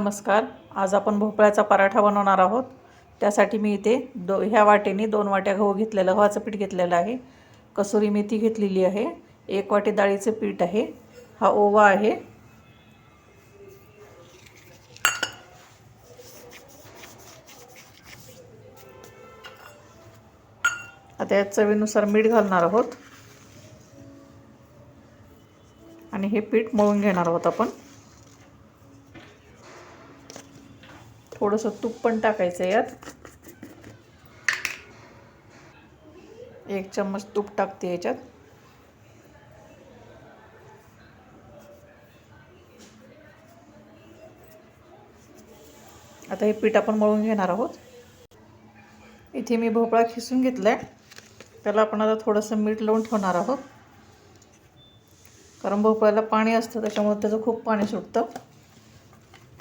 नमस्कार. आज आपण भोपळ्याचा पराठा बनवणार आहोत. त्यासाठी मी इथे दो ह्या वाटेने दोन वाट्या गहू घेतलेलं गव्हाचं पीठ घेतलेलं आहे. कसुरी मेथी घेतलेली आहे. एक वाटी डाळीचं पीठ आहे. हा ओवा आहे. आता या चवीनुसार मीठ घालणार आहोत. आणि हे पीठ मळून घेणार आहोत आपण. थोडंसं तूप पण टाकायचं यात. एक चम्मच तूप टाकते याच्यात. आता हे पीठ आपण मळून घेणार आहोत. इथे मी भोपळा खिसून घेतला आहे त्याला आपण आता थोडंसं मीठ लावून ठेवणार आहोत. कारण भोपळ्याला पाणी असतं त्याच्यामुळे त्याचं खूप पाणी सुटतं.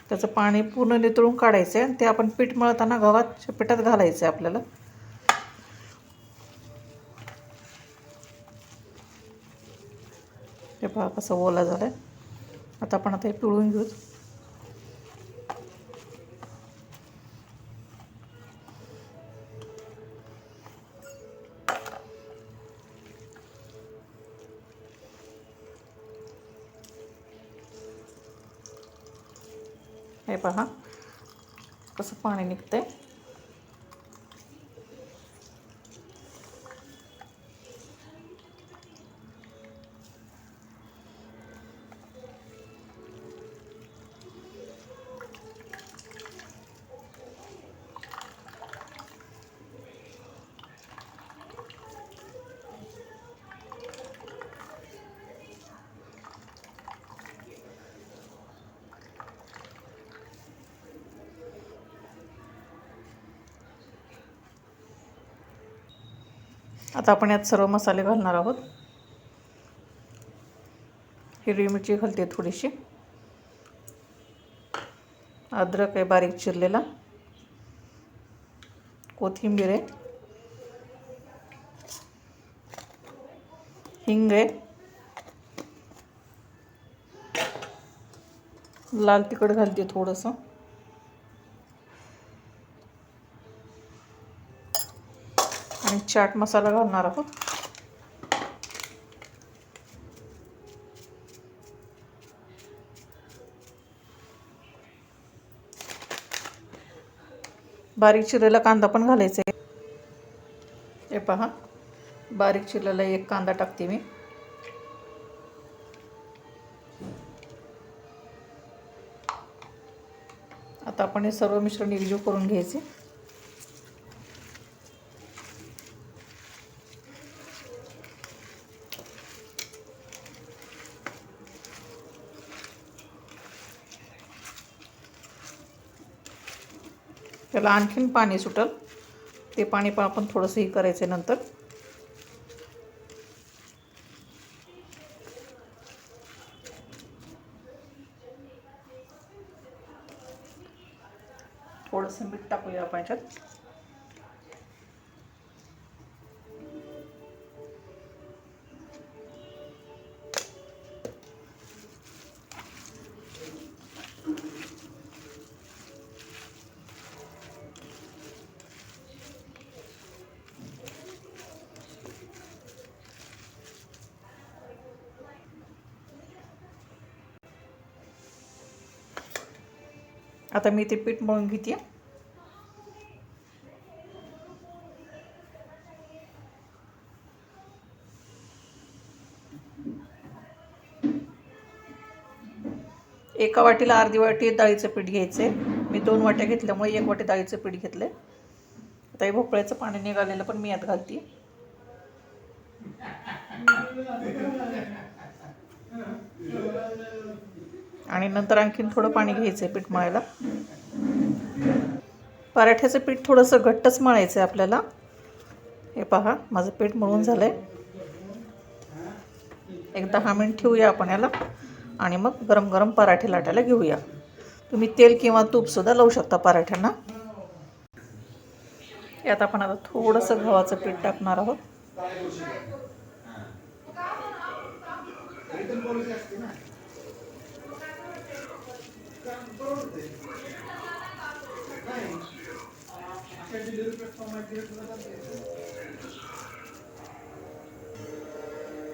त्याचं पाणी पूर्ण नितळून काढायचं आहे आणि ते आपण पीठ मळताना गव्हाच्या पिठात घालायचं आहे आपल्याला. हे पहा कसं ओला झालं आहे आता आपण आता हे पिळून घेऊ. हे पहा कसं पाणी निघतं आहे आता आपण यात सर्व मसाले घालणार आहोत. हिरवी मिरची घालते थोडीशी. अद्रक आहे बारीक चिरलेला. कोथिंबीर आहे. हिंग आहे. लाल तिखट घालते थोडंसं. आणि चाट मसाला घालणार आहोत. बारीक चिरलेला कांदा पण घालायचा आहे. हे पहा बारीक चिरलेला एक कांदा टाकते मी. आता आपण हे सर्व मिश्रण एकजीव करून घ्यायचे. त्याला आणखीन पाणी सुटल. ते पाणी पण आपण थोडंसं हे करायचं नंतर. थोडंसं मीठ टाकूया आपण याच्यात. आता मी ते पीठ मळून घेते. एका वाटीला अर्धी वाटी डाळीचं पीठ घ्यायचं मी दोन वाट्या घेतल्यामुळे एक वाटी डाळीचं पीठ घेतलं आहे आता हे भोपळ्याचं पाणी निघालेलं पण मी यात घालते. आणि नंतर आणखीन थोडं पाणी घ्यायचं आहे पीठ मळायला. पराठ्याचं पीठ थोडंसं घट्टच मळायचं आहे आपल्याला. हे पहा माझं पीठ मळून झालं आहे एक दहा मिनिट ठेवूया आपण याला. आणि मग गरम गरम पराठे लाटायला घेऊया. तुम्ही तेल किंवा तूपसुद्धा लावू शकता पराठ्यांना. यात आपण आता थोडंसं गव्हाचं पीठ टाकणार आहोत.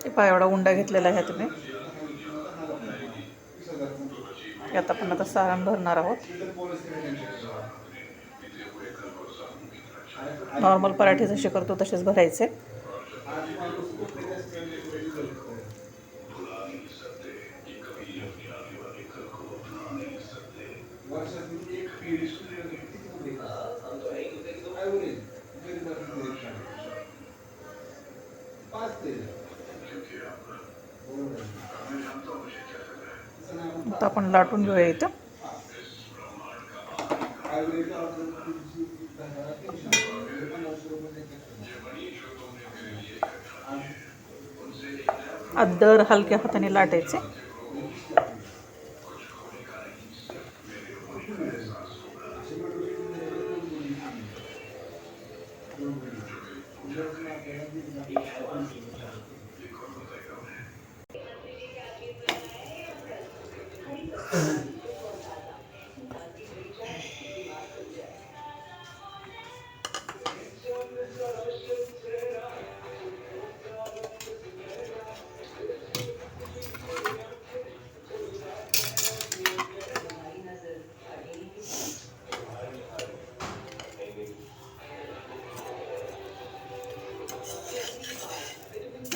ते पाय एवढा उंडा घेतलेला आहे तुम्ही. यात आपण आता सारण भरणार आहोत. नॉर्मल पराठे जसे करतो तसेच भरायचे. आता आपण लाटून घेऊया इथं. अद्दर हलक्या हाताने लाटायचे.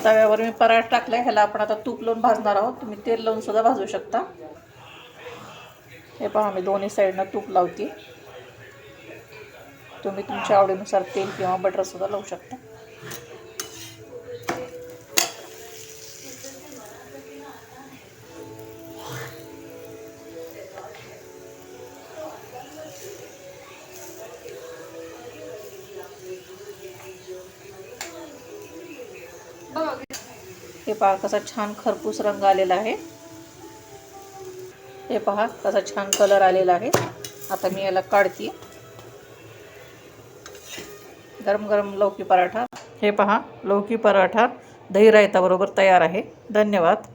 तव्यावर मी पराठ टाकला ह्याला आपण आता तूप लावून भाजणार आहोत. तुम्ही तेल लावून सुद्धा भाजू शकता. हे पहा मी दोन्ही साईडनं तूप लावते. तुम्ही तुमच्या आवडीनुसार तेल किंवा बटरसुद्धा लावू शकता. हे पहा कसा छान खरपूस रंग आलेला आहे. हे पहा कसा छान कलर आलेला आहे. आता मी याला काढते. गरम गरम लौकी पराठा. हे पहा लौकी पराठा दही रायताबरोबर तयार आहे. धन्यवाद.